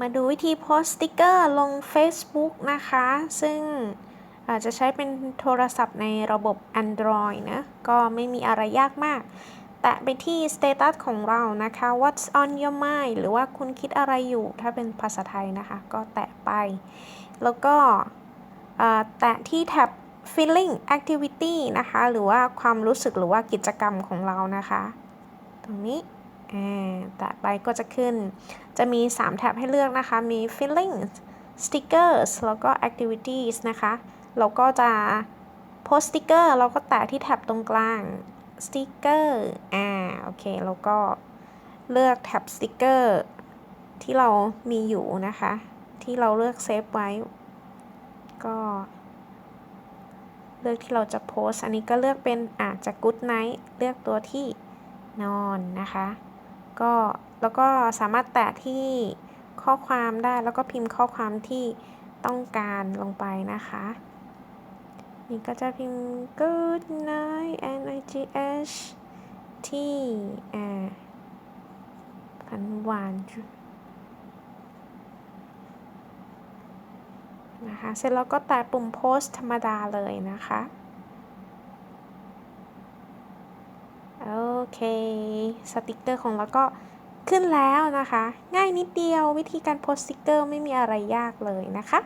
มาดูวิธีโพสติกเกอร์ลง Facebook นะคะ ซึ่งอาจจะใช้เป็นโทรศัพท์ในระบบ Android นะ ก็ไม่มีอะไรยากมาก แตะไปที่ Status ของเรานะคะ What's on your mind หรือว่าคุณคิดอะไรอยู่ ถ้าเป็นภาษาไทยนะคะ ก็แตะไป แล้วก็แตะที่แท็บ feeling activity นะคะ หรือว่าความรู้สึกหรือว่ากิจกรรมของเรานะคะ ตรงนี้ แตะไปก็จะขึ้น จะมี 3 แท็บให้เลือกนะคะ มี feelings stickers แล้วก็ activities นะคะ เราก็จะ post sticker เราก็แตะที่แท็บตรงกลาง sticker อ่า โอเค แล้วก็เลือกแท็บ sticker ที่เรามีอยู่นะคะ ที่เราเลือกเซฟไว้ ก็ เลือกที่เราจะโพส อันนี้ก็เลือกเป็นอาจจะ good night เลือกตัวที่นอนนะคะ ก็แล้วก็สามารถแตะที่ข้อความได้แล้วก็พิมพ์ข้อความที่ต้องการลงไปนะคะ นี่ก็จะพิมพ์ good night n i g h ที่ฝันหวานนะคะ เสร็จแล้วก็แตะปุ่มโพสต์ธรรมดาเลยนะคะ โอ เค สติกเกอร์ของเราก็ขึ้นแล้วนะคะ ง่ายนิดเดียววิธีการโพสต์สติกเกอร์ไม่มีอะไรยากเลยนะคะ